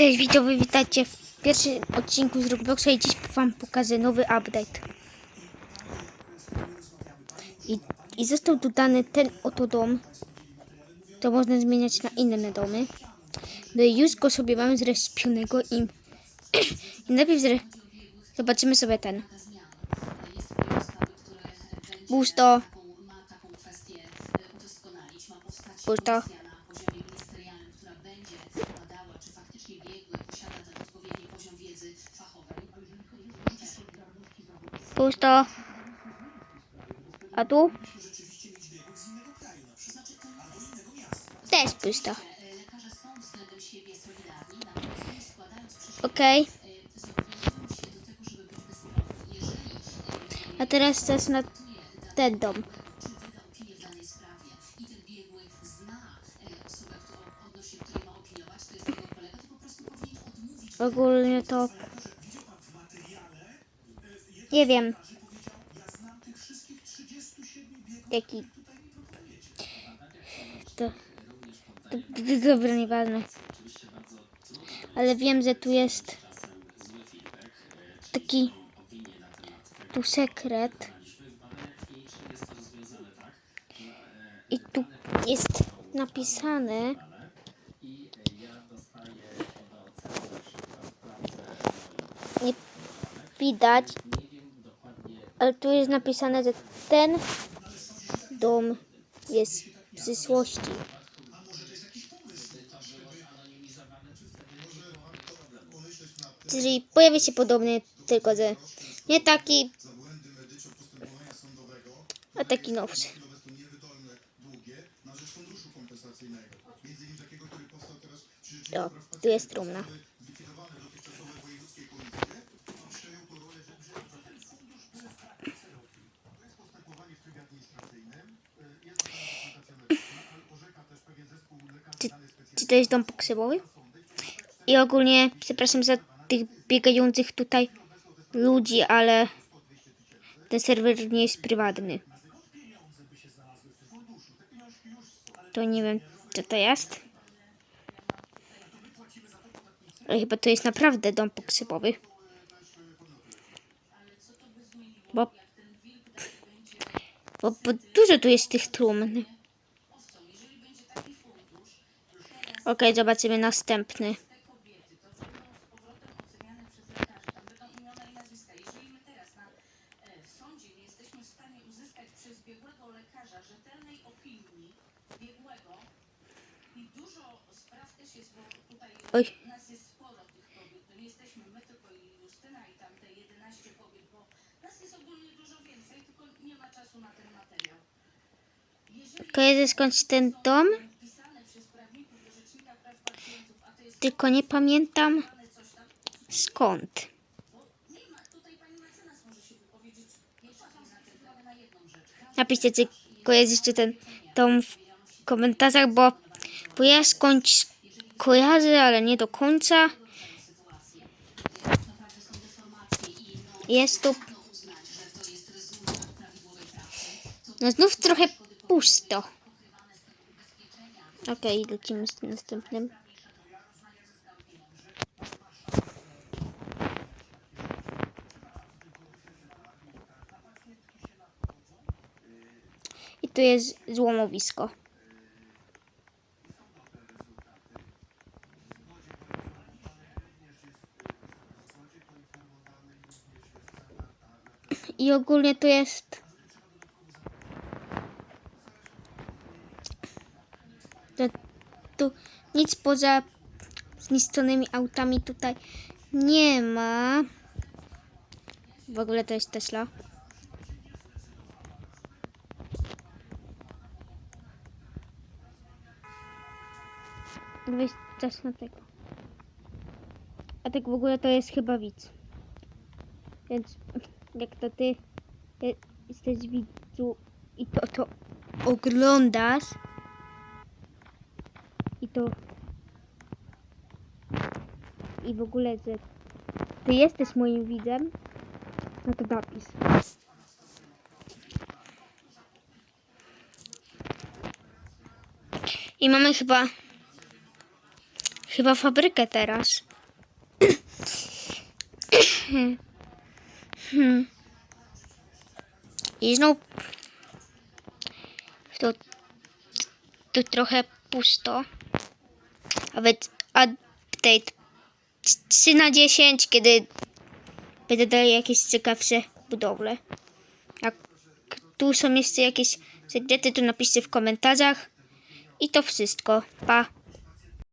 Cześć, widzowie, witajcie w pierwszym odcinku z Robloxa i dziś wam pokażę nowy update. I, I został dodany ten oto dom. To można zmieniać na inne domy. No i już go sobie mamy zrespionego i, i najpierw zre... zobaczymy sobie ten. Pusto. Pusto. Pusto. A tu? Też pusto. Okej. A teraz czas na ten dom. Ogólnie to... Nie wiem. Jaki... To... to, to dobra, nieważne. Ale wiem, że tu jest taki tu sekret. I tu jest napisane nie widać, ale tu jest napisane, że ten dom jest w przyszłości. Czyli pojawi się podobny, tylko że nie taki, a taki nowszy. O, tu jest trumna. To jest dom pokrzybowy? I ogólnie przepraszam za tych biegających tutaj ludzi, ale ten serwer nie jest prywatny. To nie wiem, co to jest. Ale chyba to jest naprawdę dom pokrzybowy. Bo, bo, bo dużo tu jest tych trumn. Okej, zobaczymy następny. Oj. Nas jest sporo tych kobiet. To nie jesteśmy my, tylko i Justyna i tamte 11 kobiet, bo nas jest ogólnie dużo więcej, tylko nie ma czasu na ten materiał. Jeżeli ten dom, pisane przez prawników do Rzecznika Praw Pacjentów, a to jest tylko nie pamiętam skąd. może się wypowiedzieć jeszcze ten. Napiszcie, czy dom w komentarzach, bo, bo ja skądś kojarzę, ale nie do końca. Jest tu... No znów trochę pusto. Okej, lecimy z następnym. Tu jest złomowisko. I ogólnie to jest. To, tu nic poza zniszczonymi autami tutaj nie ma. W ogóle to jest Tesla. Weź czas na tego. A tak w ogóle to jest chyba widz. Więc jak to ty je- jesteś widzu i to, to oglądasz i to i w ogóle, że ty jesteś moim widzem, no to napisz. I mamy chyba chyba fabrykę teraz. Hmm. I znów to, tu trochę pusto. Nawet update 3 na 10, kiedy będę dalej jakieś ciekawsze budowle. Jak tu są jeszcze jakieś sekrety, to napiszcie w komentarzach. I to wszystko. Pa.